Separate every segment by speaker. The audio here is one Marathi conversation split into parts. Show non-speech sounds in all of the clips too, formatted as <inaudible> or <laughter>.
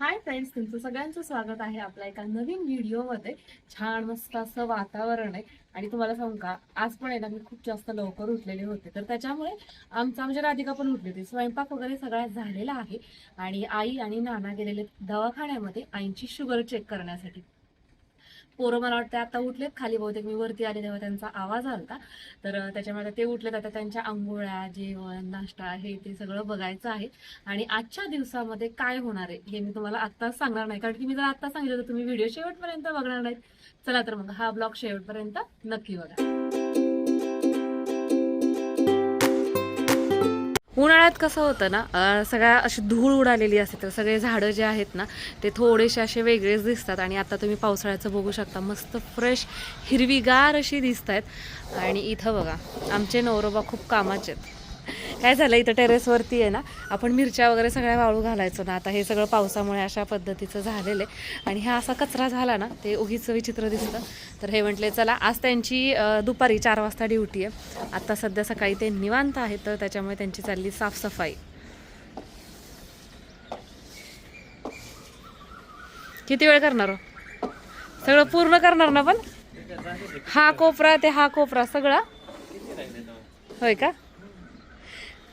Speaker 1: हाय फ्रेंड्स तुमचं सगळ्यांचं स्वागत आहे आपल्या एका नवीन व्हिडिओमध्ये. छान मस्त असं वातावरण आहे. आणि तुम्हाला सांगू का आज पण आहे ना मी खूप जास्त लवकर उठलेले होते. तर त्याच्यामुळे आमचा म्हणजे राधिका पण उठली होती. स्वयंपाक वगैरे सगळा झालेला आहे. आणि आई आणि नाना गेलेले दवाखान्यामध्ये आईची शुगर चेक करण्यासाठी. पोरं मला वाटतं आता उठलेत खाली बहुतेक. मी वरती आले तेव्हा त्यांचा आवाज आलता तर त्याच्यामध्ये ते उठलेत. आता त्यांच्या आंघोळ्या जेवण नाश्ता हे ते सगळं बघायचं आहे. आणि आजच्या दिवसामध्ये काय होणार आहे हे मी तुम्हाला आत्ताच सांगणार नाही. कारण की मी जर आत्ता सांगितलं तर तुम्ही व्हिडिओ शेवटपर्यंत बघणार नाहीत. चला तर मग हा ब्लॉग शेवटपर्यंत नक्की बघा. उन्हाळ्यात कसं होतं ना सगळ्या अशी धूळ उडालेली असते तर सगळे झाडं जे आहेत ना ते थोडेसे असे वेगळेच दिसतात. आणि आता तुम्ही पावसाळ्याचं बघू शकता मस्त फ्रेश हिरवीगार अशी दिसत आहेत आणि इथं बघा आमचे नवरोबा खूप कामाचे आहेत. काय झालं इथं टेरेसवरती आहे ना आपण मिरच्या वगैरे सगळ्या वाळू घालायचो ना. आता हे सगळं पावसामुळे अशा पद्धतीचं झालेलं आहे. आणि हा असा कचरा झाला ना ते उगीच विचित्र दिसतं. तर हे म्हटले चला आज त्यांची दुपारी चार वाजता ड्युटी आहे. आत्ता सध्या सकाळी ते निवांत आहेत तर त्याच्यामुळे त्यांची चालली साफसफाई. किती वेळ करणार हो? सगळं पूर्ण करणार ना पण? हा कोपरा ते हा कोपरा सगळा? होय का?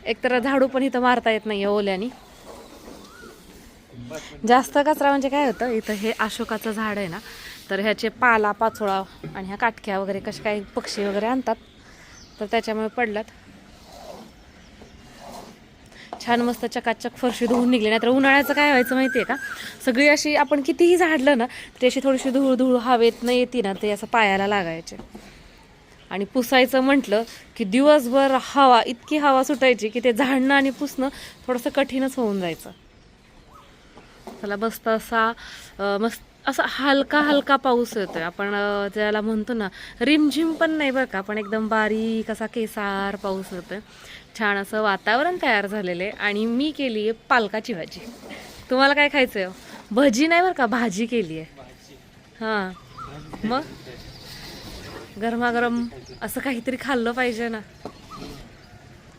Speaker 1: एकतर झाडू पण इथं मारता येत नाही ओल्यानी. जास्त कचरा म्हणजे काय होतं इथं हे अशोकाचं झाड आहे ना तर ह्याचे पाला पाचोळा आणि ह्या काटक्या वगैरे कसे काही पक्षी वगैरे आणतात तर त्याच्यामुळे पडलात छान मस्त चकाचक फरशी धुवून निघली नाहीतर उन्हाळ्याचं काय व्हायचं माहिती आहे का? सगळी अशी आपण कितीही झाडलं ना तरी अशी थोडीशी धूळ धूळ हवेत न येते ना ते असं पायाला लागायचे. आणि पुसायचं म्हटलं की दिवसभर हवा इतकी हवा सुटायची की ते झाडणं आणि पुसणं थोडंसं कठीणच होऊन जायचं. त्याला मस्त असा मस्त असा हलका हलका पाऊस येतोय. आपण ज्याला म्हणतो ना रिमझिम पण नाही बरं का पण एकदम बारीक असा केसार पाऊस होतोय छान असं वातावरण तयार झालेलं आहे आणि मी केली आहे पालकाची भाजी. तुम्हाला काय खायचं आहे भजी नाही बरं का भाजी केली आहे हां. मग? गरमागरम असं काहीतरी खाल्लं पाहिजे ना.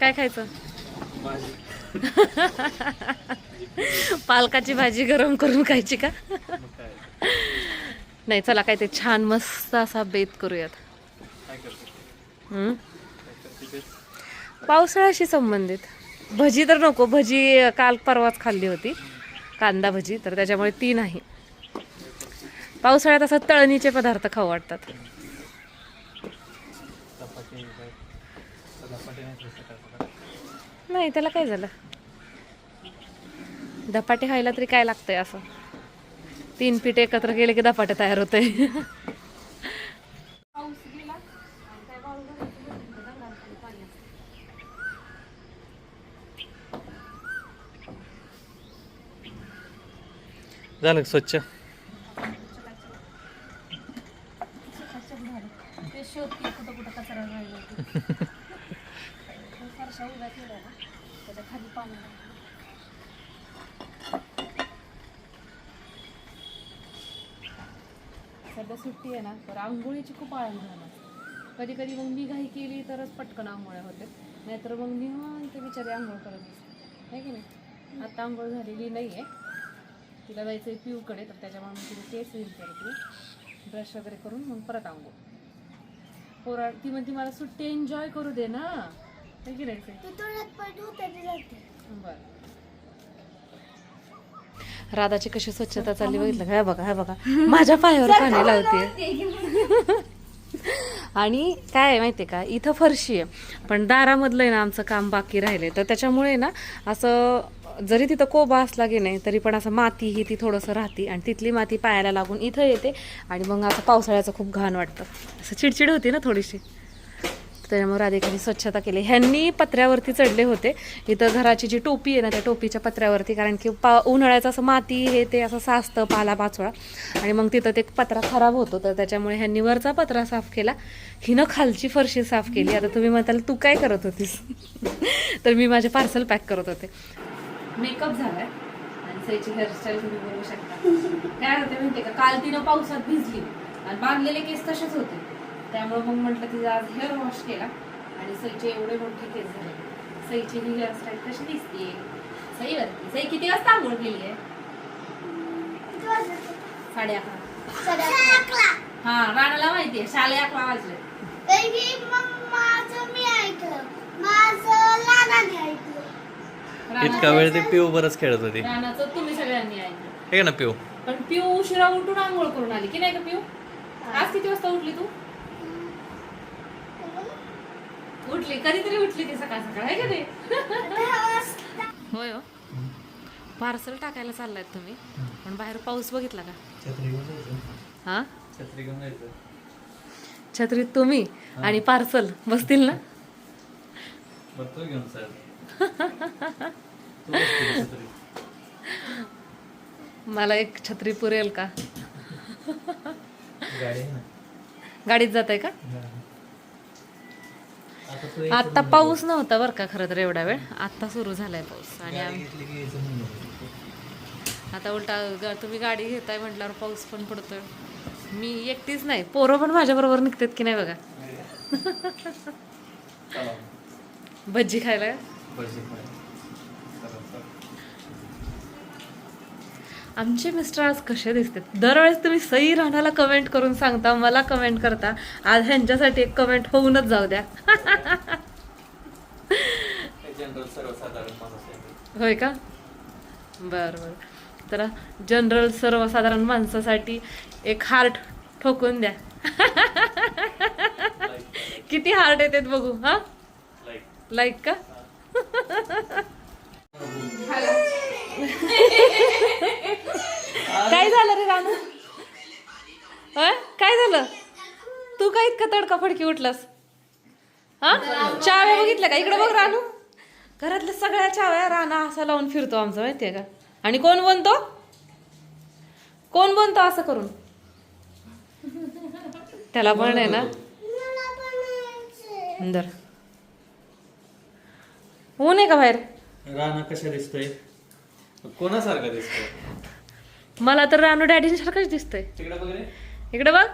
Speaker 1: काय खायचं? पालकाची भाजी गरम करून खायची का? नाही चला काय ते छान मस्त असा बेत करूयात? पावसाळ्याशी संबंधित. भजी तर नको भजी काल परवाच खाल्ली होती. कांदा भजी तर त्याच्यामुळे ती नाही. पावसाळ्यात असं तळणीचे पदार्थ खाऊ वाटतात. नाही त्याला काय झालं? धपाटे खायला तरी काय लागतंय असं? तीन पीठ एकत्र केले की धपाटे तयार होते
Speaker 2: झालं स्वच्छ?
Speaker 1: आंघोळीची खूप आळंद झाला कधी कधी मग मी घाई केली तरच पटकन आंघोळ्या होते नाहीतर मग निवांत बिचारी आंघोळ करत असते आहे की नाही? आता आंघोळ झालेली नाही आहे तिला जायचं आहे पिऊकडे तर त्याच्यामुळे मी तिला केस येईल करते. ब्रश वगैरे करून मग परत आंघोळ. पोरा ती म्हणते मला सुट्टी एन्जॉय करू दे ना. आहे की नाही? बरं. राधाची कशी स्वच्छता चालली बघितलं काय बघा हा बघा. माझ्या पायावर पाणी लावते आणि काय आहे माहितीये का? इथं फरशी आहे. पण दारामधलं आहे ना आमचं काम बाकी राहिले तर त्याच्यामुळे ना असं जरी तिथं कोबा असला की नाही तरी पण असं माती ही ती थोडंसं राहते. आणि तिथली माती पायाला लागून इथं येते. आणि मग असं पावसाळ्याचं खूप घाण वाटतं. असं चिडचिड होती ना थोडीशी. त्याच्यामुळे राधिकाने स्वच्छता केली. ह्यांनी पत्र्यावरती चढले होते. इथं घराची जी टोपी आहे ना त्या टोपीच्या पत्र्यावरती कारण की पा उन्हाळ्याचं असं माती हे ते असं साचतं पाला पाचोळा. आणि मग तिथं ते पत्रा खराब होतो तर त्याच्यामुळे ह्यांनी वरचा पत्रा साफ केला. हिनं खालची फरशी साफ केली. आता तुम्ही म्हणताल तू काय करत होतीस? <laughs> तर मी माझे पार्सल पॅक करत होते. मेकअप झाला आहे सईची हेअरस्टाईल तुम्ही बघू शकता. काय होते माहिती का? काल तिनं पावसात भिजली. आणि बांधलेले केस तसेच होते. त्यामुळे मग म्हटलं तिचा आज हेअर वॉश केला आणि सईचे एवढे मोठे केस झाले. सईची ही हेअरस्टाईल कशी दिसते सईवरती सई किती वाजता आंघोळ केली आहे? साडे अकरा हा राणाला माहितीये साडे अकरा वाजले.
Speaker 2: इतका वेळ ते पिऊ बरंच खेळत होती.
Speaker 1: राणाचं तुम्ही सगळ्यांनी ऐकलं.
Speaker 2: हे ना पिऊ?
Speaker 1: पण पिऊ उशिरा उठून आंघोळ करून आली की नाही का पिऊ? आज किती वाजता उठली तू? उठली कधीतरी उठली ती सकाळ सकाळ आहे का ते होय हो. पार्सल टाकायला चाललाय तुम्ही पण बाहेर पाऊस बघितला का?
Speaker 2: छत्री घेऊन जायचं.
Speaker 1: हा?
Speaker 2: छत्री घेऊन जायचं.
Speaker 1: छत्रीत तुम्ही आणि पार्सल बसतील ना? मला एक छत्री पुरेल का? गाडीत जात आहे का
Speaker 2: आता तू
Speaker 1: आता पाऊस नव्हता बरं का खरं तर एवढा वेळ. आता सुरू झालाय पाऊस आणि आता उलटा तुम्ही गाडी घेताय म्हटल्यावर पाऊस पण पडतोय. मी एकटीच नाही. पोरं पण माझ्या बरोबर निघतात की नाही बघा. <laughs> भज्जी खायला. आमचे मिस्टर आज कसे दिसतात? दरवेळेस तुम्ही सई राहण्याला कमेंट करून सांगता मला कमेंट करता. आज ह्यांच्यासाठी एक कमेंट होऊनच जाऊ द्या. होय का? बरं बरं. तर जनरल सर्वसाधारण माणसासाठी एक हार्ट ठोकून द्या. किती हार्ट येतात बघू हा?
Speaker 2: लाईक
Speaker 1: का? <laughs> काय झालं रे रानू? काय झालं? तू काय इतका तडका फडकी उठलास? हा चाव्या बघितल्या का? इकडे बघ रानू. घरातल्या सगळ्या चाव्या राणा असा लावून फिरतो आमचं माहितीये का? आणि कोण बनतो? कोण बनतो असं करून? त्याला पण आहे ना? अंदर ऊन आहे का बाहेर?
Speaker 2: राणा कशा दिसतोय? कोणासारखा दिसतोय?
Speaker 1: मला तर रानू डॅडींसारखंच दिसतंय.
Speaker 2: तिकडे बघ रे.
Speaker 1: इकडे बघ.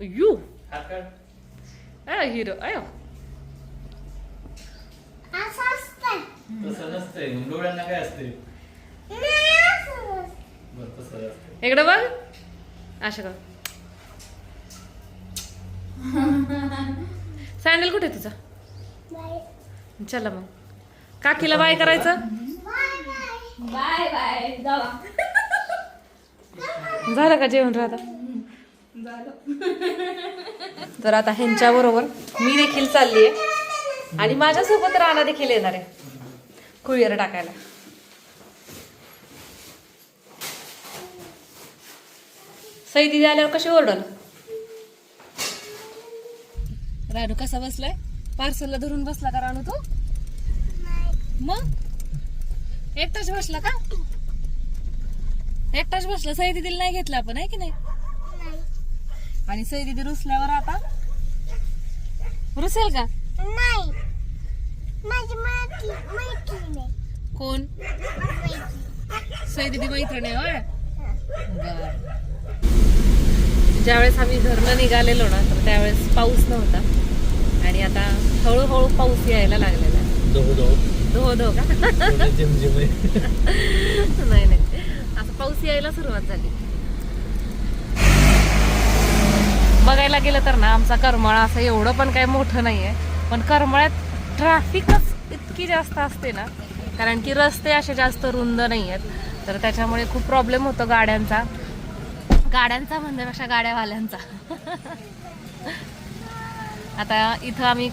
Speaker 1: यू.
Speaker 2: हात काढ.
Speaker 1: अय हिरो अय.
Speaker 2: तसं नसतंय. डोळ्यांना काय असते बरं तसं असते
Speaker 1: इकडे बघ. अशा का सँडल <laughs> कुठे आहे तुझा? चला मग. काकीला बाय करायचं?
Speaker 3: Bye bye.
Speaker 1: झालं का जेवण राहता? तर आता ह्यांच्या बरोबर मी देखील चालली आहे आणि माझ्यासोबत राणा देखील येणार आहे. कुरिअर टाकायला. सई दिदी आल्यावर कशी ओरडल? राणू कसा बसलाय? पार्सलला धरून बसला का राणू तू? मग? एकटाच बसला का? एकटाच बसला? सई दिदीला नाही घेतला आपण आहे की नाही? आणि सई दिदी रुसल्यावर आता? रुसेल का? कोण? सई दिदी मैत्रीण आहे होय? बर. ज्यावेळेस आम्ही घरनं निघालेलो ना तर त्यावेळेस पाऊस नव्हता. आणि आता हळूहळू पाऊस यायला लागलेला आहे.
Speaker 2: दो दो
Speaker 1: धो धो का
Speaker 2: जिम जिम आहे.
Speaker 1: नाही नाही. असं पाऊस यायला सुरुवात झाली. बघायला गेलं तर ना आमचा करमाळा असं एवढं पण काही मोठं नाहीये. पण करमाळ्यात ट्रॅफिकच इतकी जास्त असते ना कारण की रस्ते असे जास्त रुंद नाही आहेत तर त्याच्यामुळे खूप प्रॉब्लेम होतो गाड्यांचा. गाड्यांचा म्हणण्यापेक्षा गाड्यावाल्यांचा. आता इथं आम्ही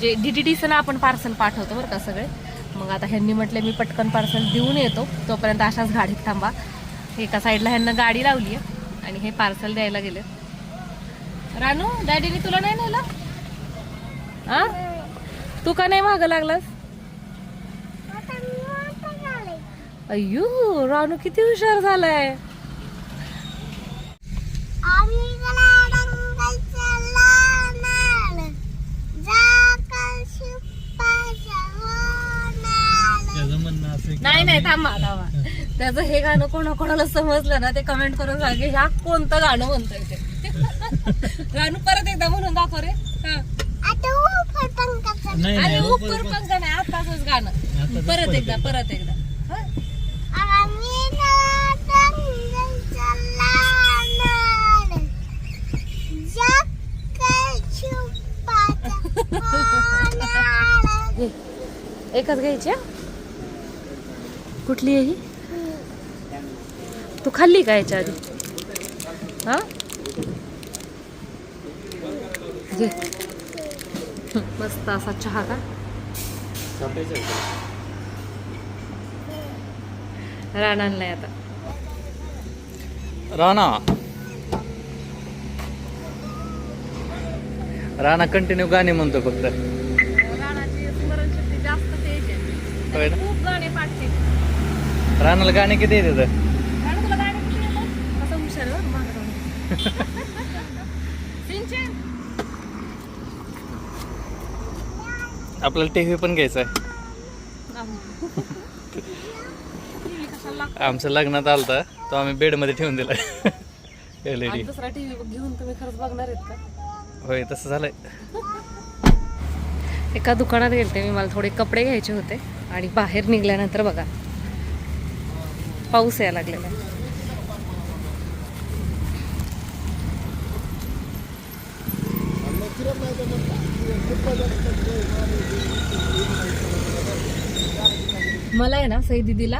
Speaker 1: जे डी टी टीचं ना आपण पार्सल पाठवतो बरं का सगळे. मग आता ह्यांनी म्हटलं मी पटकन पार्सल देऊन येतो. तोपर्यंत अशाच गाडीत थांबा. एका साईडला ह्यांना गाडी लावली आहे आणि हे पार्सल द्यायला गेले. रानू डॅडीने तुला नाही नेलं? आ? तू का नाही मागं लागलास? अय्यो रानू किती हुशार झालाय. नाही थांबा थांबा. त्याचं हे गाणं कोणा कोणाला समजलं ना ते कमेंट करून सांगे ह्या कोणतं गाणं म्हणतोय ते. गाणं परत एकदा म्हणून दाखव रे. अरे उपर पंख नाही आताच गाणं. परत एकदा परत एकदा. <laughs> एकच घ्यायची कुठली आहे ही? तू खाल्ली का याच्या आधी? हा? घे. मस्त असा चहा का राणांना आता.
Speaker 2: राणा. राणा कंटिन्यू गाणे म्हणतो फक्त.
Speaker 1: राणाची स्मरणशक्ती जास्त तेज आहे. खूप गाणे
Speaker 2: किती
Speaker 1: तुला हुशार आहे बरं. <laughs> सिंचन.
Speaker 2: आपल्याला टीव्ही पण घ्यायचा आहे. <laughs> आमचं लग्नात आलता तो आम्ही बेडमध्ये ठेवून दिला. एल
Speaker 1: आणि दुसरा टीव्ही घेऊन तुम्ही खरंच बघणार आहेत का?
Speaker 2: होय तसं झालंय.
Speaker 1: एका दुकानात गेलते मी मला थोडे कपडे घ्यायचे होते आणि बाहेर निघाल्यानंतर बघा पाऊस यायला लागलेला आहे. मला आहे ना सई दिदीला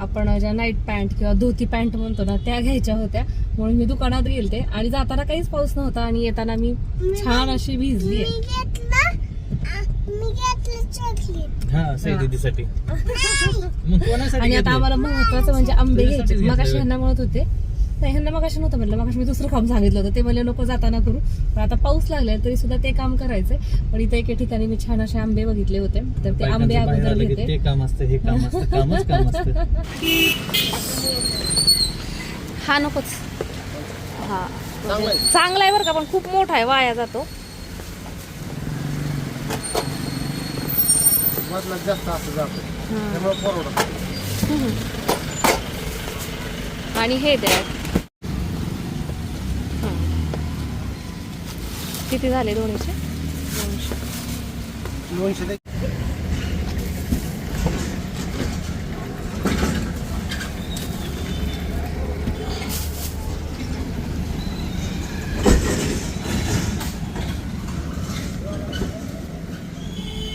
Speaker 1: आपण ज्या नाईट पॅन्ट किंवा धोती पॅन्ट म्हणतो ना त्या घ्यायच्या होत्या. म्हणून मी दुकानात गेलते आणि जाताना काहीच पाऊस नव्हता आणि येताना मी छान अशी भिजली
Speaker 3: आहे.
Speaker 2: हा मग कोणासाठी
Speaker 1: आणि आता? आम्हाला महत्वाचं म्हणजे आंबे
Speaker 2: तुझ्यासाठीच
Speaker 1: घ्यायचे. मगाशी
Speaker 2: होय.
Speaker 1: ह्यांना म्हणत होते. नाही ह्यांना मगाशी नव्हतं म्हटलं मगाशी मी दुसरं काम सांगितलं होतं. ते म्हणले नको जाताना करू. पण आता पाऊस लागलाय तरी सुद्धा ते काम करायचंय. पण इथे एके ठिकाणी मी छान असे आंबे बघितले होते. तर ते आंबे
Speaker 2: बायकांचं बाहेर
Speaker 1: अगोदर
Speaker 2: आलं की
Speaker 1: घेते.
Speaker 2: ते काम असतं हे काम असतं कामच काम असतं.
Speaker 1: हा नकोच. हा. चांगला आहे बरं का पण खूप मोठा आहे वाया जातो. हम्म. आणि हे द्या. हं. किती झाले दोन्हीचे दोनशे.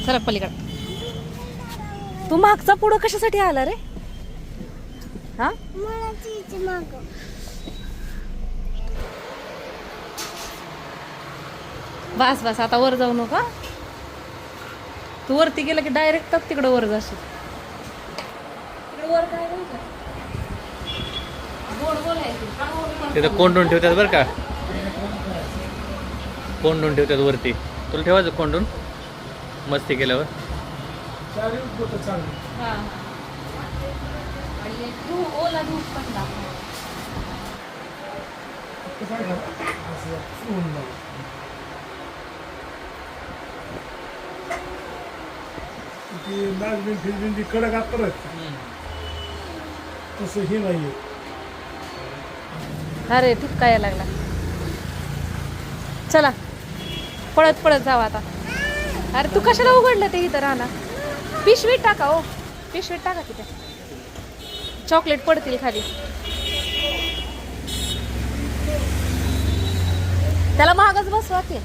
Speaker 1: चला पलीकडे. तू मागचा पुढं कशासाठी आला रे? हा? बस बस आता वर जाऊ नका तू वरती गेलं की डायरेक्ट तिकडं वर जाशील. वर काय.
Speaker 2: तिथं कोंडून ठेवतात बरं का? कोंडून ठेवतात वरती? तुला ठेवायचं कोंडून मस्ती केल्यावर.
Speaker 1: हा, हा. आणि धूप, ओला धूप पण दाखव.
Speaker 4: ती नाचबिन फिरबिन ती कडक असतात तसं हे नाहीये.
Speaker 1: अरे ठिपका यायला लागला? चला. पळत पळत जाऊ आता. अरे तू कशाला उघडलं ते इथं राहणार पिशवीत टाका ओ. पिशवीत टाका तिथे. चॉकलेट पडतील खाली. त्याला महागच बसवा की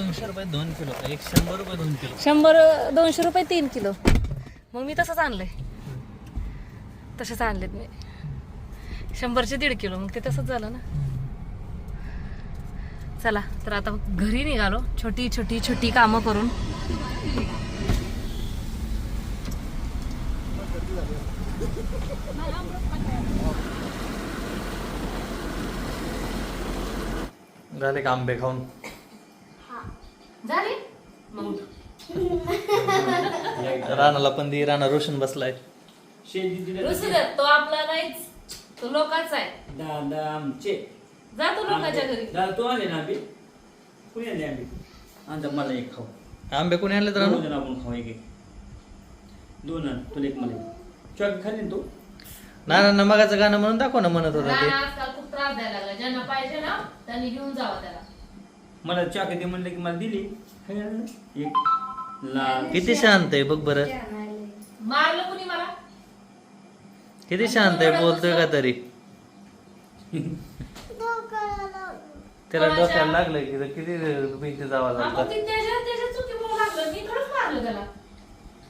Speaker 2: दोनशे रुपये दोन किलो. एक शंभर रुपये दोन किलो.
Speaker 1: शंभर दोनशे रुपये तीन किलो. मग मी तसंच आणलंय. तसेच आणलेत मी. शंभरचे दीड किलो. मग ते तसंच झालं ना. चला तर आता घरी निघालो. छोटी छोटी छोटी कामं करून.
Speaker 2: झाले का आंबे खाऊन
Speaker 1: झाले? मग. <laughs>
Speaker 2: राणाला पण दे राणा रोशन बसलाय.
Speaker 1: रुसू देत, तो आपला नाहीच. तो लोकांचा आहे.
Speaker 5: दादा आमचे
Speaker 1: जा तो लोकांच्या घरी.
Speaker 5: दादा तू आले ना आंबे? कुणी आले आंबे? आता मला एक खाऊ.
Speaker 2: आंबे कोणी आणले तर
Speaker 5: दोन जण आपण खाऊ एक एक. दोन तुला एक मला एक. चॉक खाली ना तू?
Speaker 2: नाना मगाचं गाणं म्हणून दाखव ना म्हणत होता ते.
Speaker 1: नाना आजकाल खूप त्रास द्यायला लागला. ज्यांना पाहिजे ना त्यांनी घेऊन जावं त्याला.
Speaker 5: मला चॉकलेट दे म्हणलं की मला दिली? एक लाल.
Speaker 2: किती शांत आहे बघ बरं.
Speaker 1: मारलं कुणी मला?
Speaker 2: किती शांत आहे बोलतोय का तरी. त्याला? डोक्याला लागलं की तर किती भीती जावा लागला
Speaker 1: मग ती त्याच्या त्याच्या चुकीमुळे लागलं. मी थोडंच मारलं त्याला.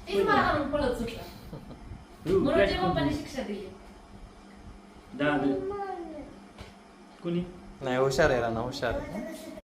Speaker 1: तीच मला हाणून पळत सुटला. म्हणून ते पप्पांनी शिक्षा दिली.
Speaker 5: दादा. कुणी?
Speaker 2: नाही हुशार आहे ना हुशार आहे.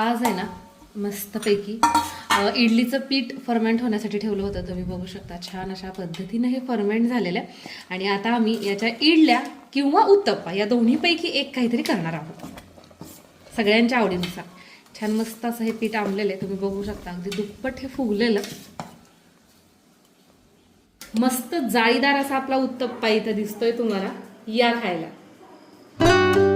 Speaker 1: आज आहे ना मस्तपैकी इडलीचं पीठ फर्मेंट होण्यासाठी ठेवलं होतं. तुम्ही बघू शकता छान अशा पद्धतीनं हे फर्मेंट झालेलं आहे. आणि आता आम्ही याच्या इडल्या किंवा उत्तप्पा या दोन्हीपैकी एक काहीतरी करणार आहोत. सगळ्यांच्या आवडीनुसार. छान मस्त असं हे पीठ आंबलेलं आहे. तुम्ही बघू शकता अगदी दुप्पट हे फुगलेलं. मस्त जाळीदार असा आपला उत्तप्पा इथं दिसतोय तुम्हाला. या खायला.